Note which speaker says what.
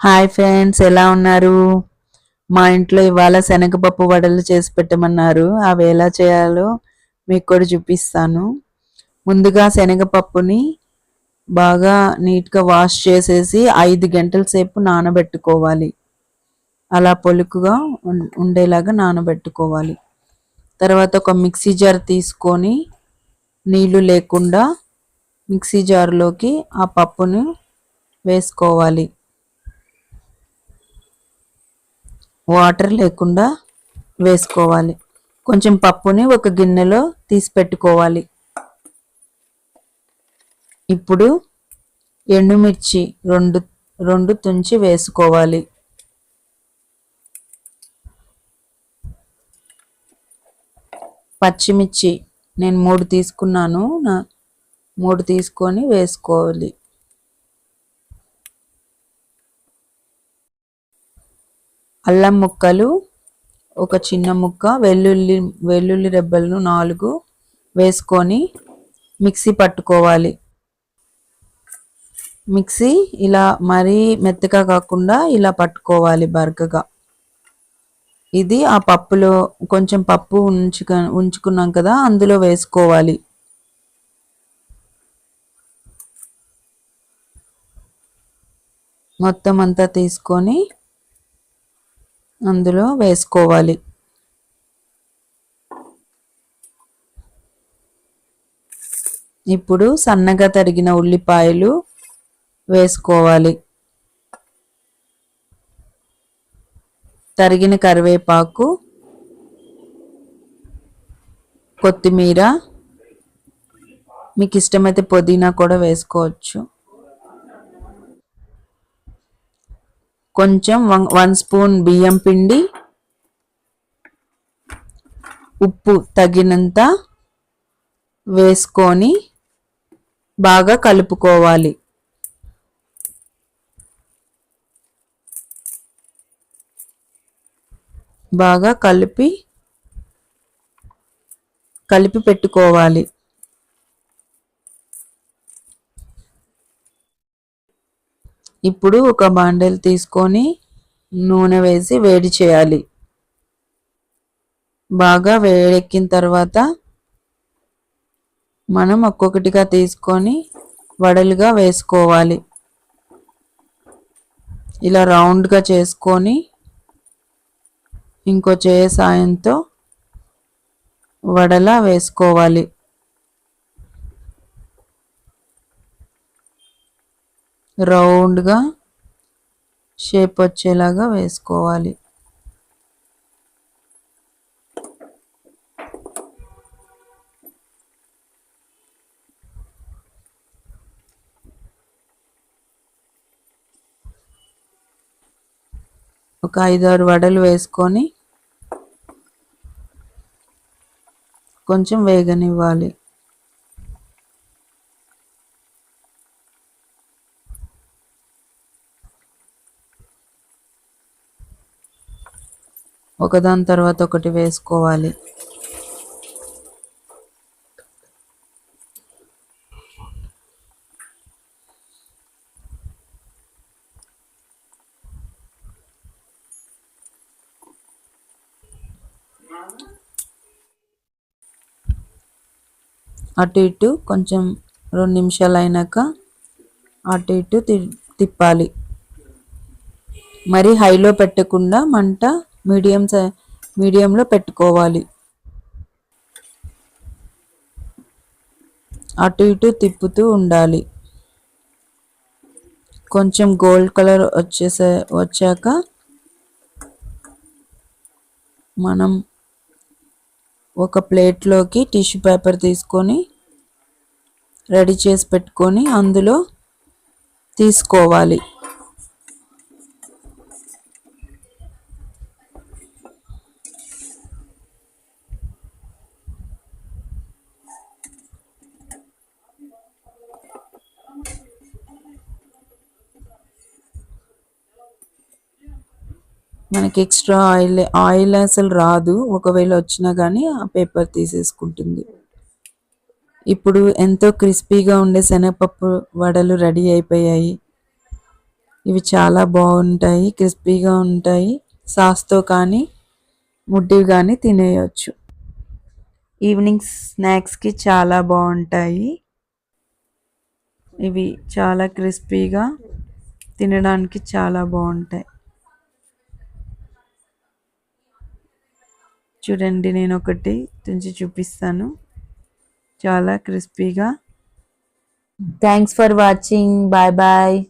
Speaker 1: Hi friends ఎలా ఉన్నారు? మా ఇంట్లో ఇవాళ శనగపప్పు వడలు చేసి పెట్టమన్నారు. అవి ఎలా చేయాలో మీకు కూడా చూపిస్తాను. ముందుగా శనగపప్పుని బాగా నీట్గా వాష్ చేసేసి ఐదు గంటల సేపు నానబెట్టుకోవాలి. అలా పొలుకుగా ఉండేలాగా నానబెట్టుకోవాలి. తర్వాత ఒక మిక్సీ జార్ తీసుకొని నీళ్ళు లేకుండా మిక్సీ జార్లోకి ఆ పప్పును వేసుకోవాలి. వాటర్ లేకుండా వేసుకోవాలి. కొంచెం పప్పుని ఒక గిన్నెలో తీసి పెట్టుకోవాలి. ఇప్పుడు ఎండుమిర్చి రెండు రెండు తుంచి వేసుకోవాలి. పచ్చిమిర్చి నేను మూడు తీసుకున్నాను. నా మూడు తీసుకొని వేసుకోవాలి. అల్లం ముక్కలు ఒక చిన్న ముక్క వెల్లుల్లి వెల్లుల్లి రెబ్బలను నాలుగు వేసుకొని మిక్సీ పట్టుకోవాలి. మిక్సీ ఇలా మరీ మెత్తగా కాకుండా ఇలా పట్టుకోవాలి బరకగా. ఇది ఆ పప్పులో కొంచెం పప్పు ఉంచుక ఉంచుకున్నాం కదా అందులో వేసుకోవాలి. మొత్తం అంతా తీసుకొని అందులో వేసుకోవాలి. ఇప్పుడు సన్నగా తరిగిన ఉల్లిపాయలు వేసుకోవాలి. తరిగిన కరివేపాకు కొత్తిమీర మీకు ఇష్టమైతే పుదీనా కూడా వేసుకోవచ్చు. కొంచెం వన్ స్పూన్ బియ్యం పిండి ఉప్పు తగినంత వేసుకొని బాగా కలుపుకోవాలి. బాగా కలిపి కలిపి పెట్టుకోవాలి. ఇప్పుడు ఒక బాండెల్ తీసుకొని నూనె వేసి వేడి చేయాలి. బాగా వేడెక్కిన తర్వాత మనం ఒక్కొక్కటిగా తీసుకొని వడలుగా వేసుకోవాలి. ఇలా రౌండ్గా చేసుకొని ఇంకో చేయ సాయంతో వడలా వేసుకోవాలి. రౌండ్గా షేప్ వచ్చేలాగా వేసుకోవాలి. ఒక ఐదారు వడలు వేసుకొని కొంచెం వేగనివ్వాలి. ఒకదాని తర్వాత ఒకటి వేసుకోవాలి. అటు ఇటు కొంచెం రెండు నిమిషాలు అయినాక అటు ఇటు తిప్పాలి. మరి హైలో పెట్టకుండా మంట మీడియం మీడియంలో పెట్టుకోవాలి. అటు ఇటు తిప్పుతూ ఉండాలి. కొంచెం గోల్డ్ కలర్ వచ్చేసే వచ్చాక మనం ఒక ప్లేట్లోకి టిష్యూ పేపర్ తీసుకొని రెడీ చేసి పెట్టుకొని అందులో తీసుకోవాలి. మనకి ఎక్స్ట్రా ఆయిల్ ఆయిల్ అసలు రాదు. ఒకవేళ వచ్చినా కానీ ఆ పేపర్ తీసేసుకుంటుంది. ఇప్పుడు ఎంతో క్రిస్పీగా ఉండే శనగపప్పు వడలు రెడీ అయిపోయాయి. ఇవి చాలా బాగుంటాయి క్రిస్పీగా ఉంటాయి. సాస్తో కానీ ముడ్డివి కానీ తినేయచ్చు. ఈవినింగ్ స్నాక్స్కి చాలా బాగుంటాయి. ఇవి చాలా క్రిస్పీగా తినడానికి చాలా బాగుంటాయి. చూడండి నేను ఒకటి తుంచి చూపిస్తాను. చాలా క్రిస్పీగా. Thanks for watching bye bye